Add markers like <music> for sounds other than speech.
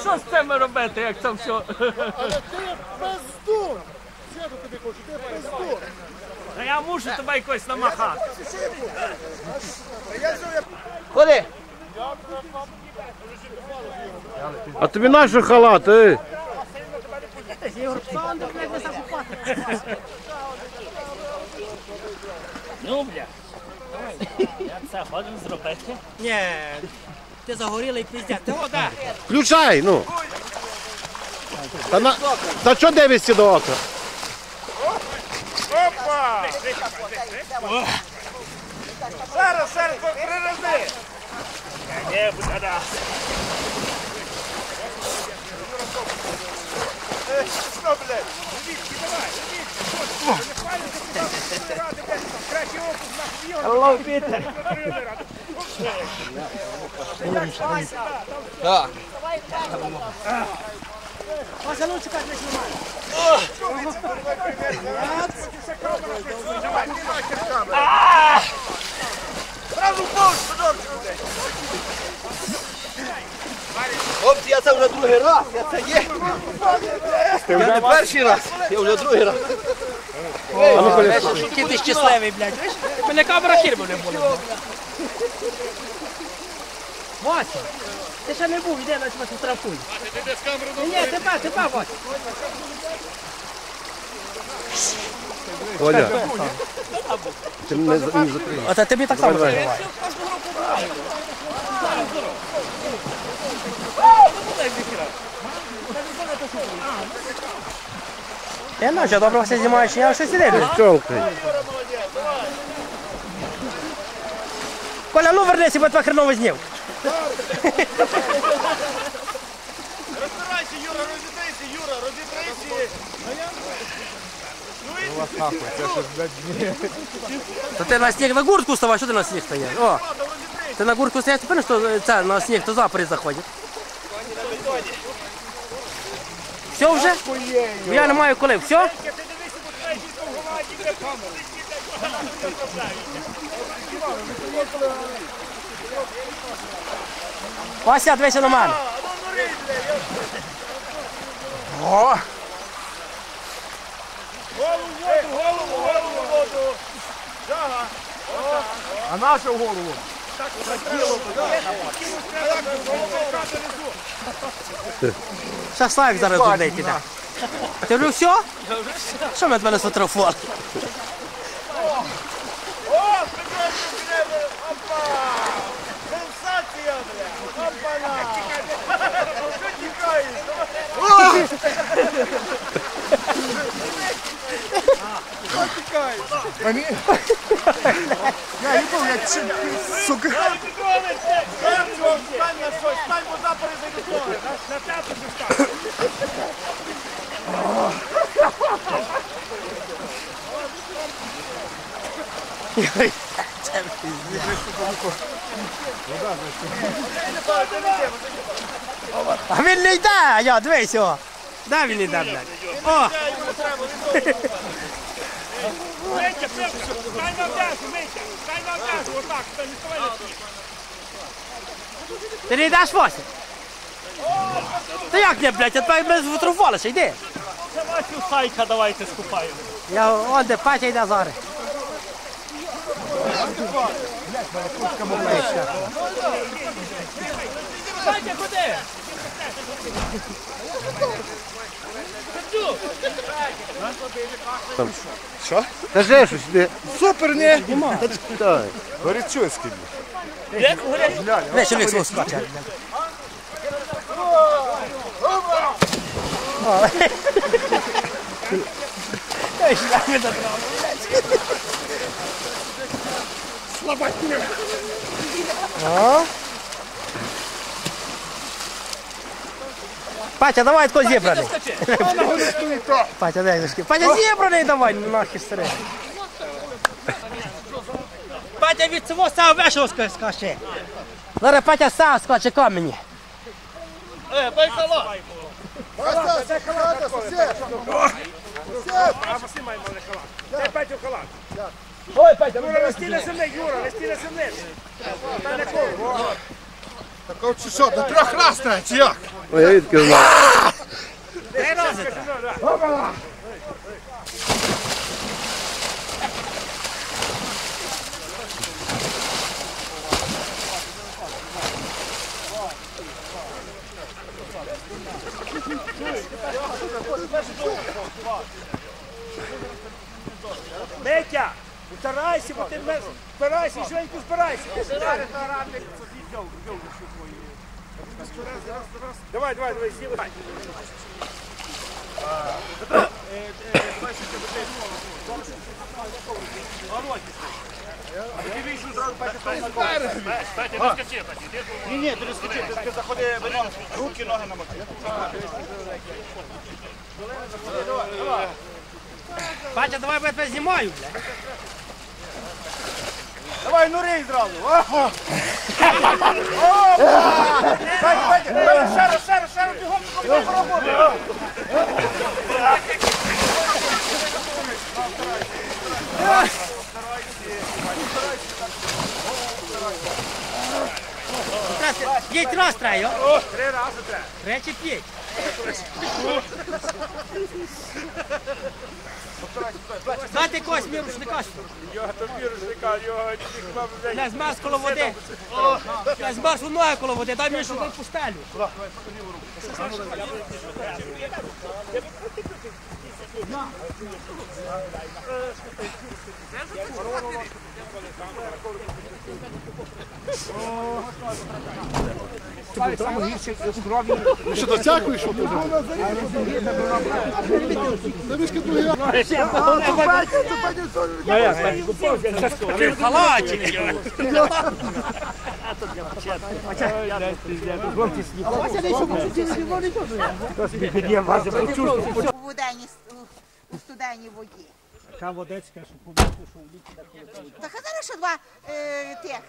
що з цим робити, як це все? Але ти пизду! Сіду тобі хочу, ти пизду! Та я мушу тебе якось намахати. Ходи. А тобі нащо халат, ей? Ну, бля. Як це ходимо зробити? Ні. Ти загорілий піздець. Ти вода. Включай, ну. Та, на... Та що дивишся до ока? Зараз, зараз, три рази! Не, буде да. Що, блядь? Левітки, давай, левітки! Не палю, ти куди ради, блядь, краще опус нахуй його. Алло, Пітер. Так. Зразу в пол, подорчу, блядь! Хлопці, я це вже другий раз. Я це є. Я не перший раз. Я вже другий раз. Який ти щасливий, блядь. Мене камера хірбу не було. Вася, ти ще не був, іди на тебе фотографуй. Ні, тебе, тебе, Вася. Оля. Ти мене не закриєш. А тобі так само давай. Я наче добре все знімаєш, я щось іде. Чолкай. Коля, ну вернися, бо тебе хреново зняв. Розбирайся, Юра, розітрися, Юра, розітрися! То ти на сніг на гуртку вставай, що ти на сніг стоїш? О, ти на гуртку стоїш, ти певно, що це на сніг, то запори заходять. Все вже? Бо Я не маю коли. Все? В. Вася, дивися на мене. Голову в воду, голову, голову в воду! Жага! А нашу голову? Ще Славік зараз туди піде. Ти вже все? Що ми тебе сфотографували? О, прекрасно, блядь! Опа! Сенсація, бля! Опана! Що тікаєш? Я їбав, як чи, сука. Петрович, стань, стань на щось, стань, бо запори зайдуть. На п'яту стань. А він не йде, а я дивись о. Де він йде, блядь? О, Митя, Петя, стань на вдяжу, Митя, стань на вдяжу, отак, стань, не ставай на стіл. ти не йдеш, Вася? Та як не, блядь, я тебе ми сфотографувалися, йди. Це Васю Сайка давайте скупаємо. Я он де Петя йде зараз. Петя, куди? Кажи щось, де. Супер, ні? Та читай. Горячуський. Не, чоловік Патя, давай тако зібраний. <laughs> Патя, дай дошки. Патя, зібраний давай, нахер старе. Патя від цього став весело скаче. Зараз Патя став скаче камені. Е, байкало. Вася, це халата, сусід. А Василь має малий халат. Дай Петю халат. Ой, Патя, Юра, рости на землі, Юра, рости на землі. Та на коло. Так от що, до трьох раз треба, чи як? Ой, я відки знав. Три рази так. Митя, старайся, бо ти мене збирайся, швидко збирайся. Давай, давай, давай, сідай. Ні, ні, ти не скачи, ти заходи, беремо руки, ноги на мочі. Батя, давай я тебе знімаю, бля. Давай, нури зразу. О! Петя, Петя, Петя, ще раз, ще раз, раз, бігом, бігом, бігом. П'ять раз треба, йо. Три рази треба. Речі п'ять. Дайте когось мій рушника. Його тобі рушника, його ніхто, блядь. Я змерз коло води. Я змерз у ноги коло води, дай мені щоб я пустелю. Ви що досякуєш, що тут? Та ви ж другий раз. Халатик. у водені, у, студенній воді. Та водецька, що побачив, що в літі Так а зараз що два е, тих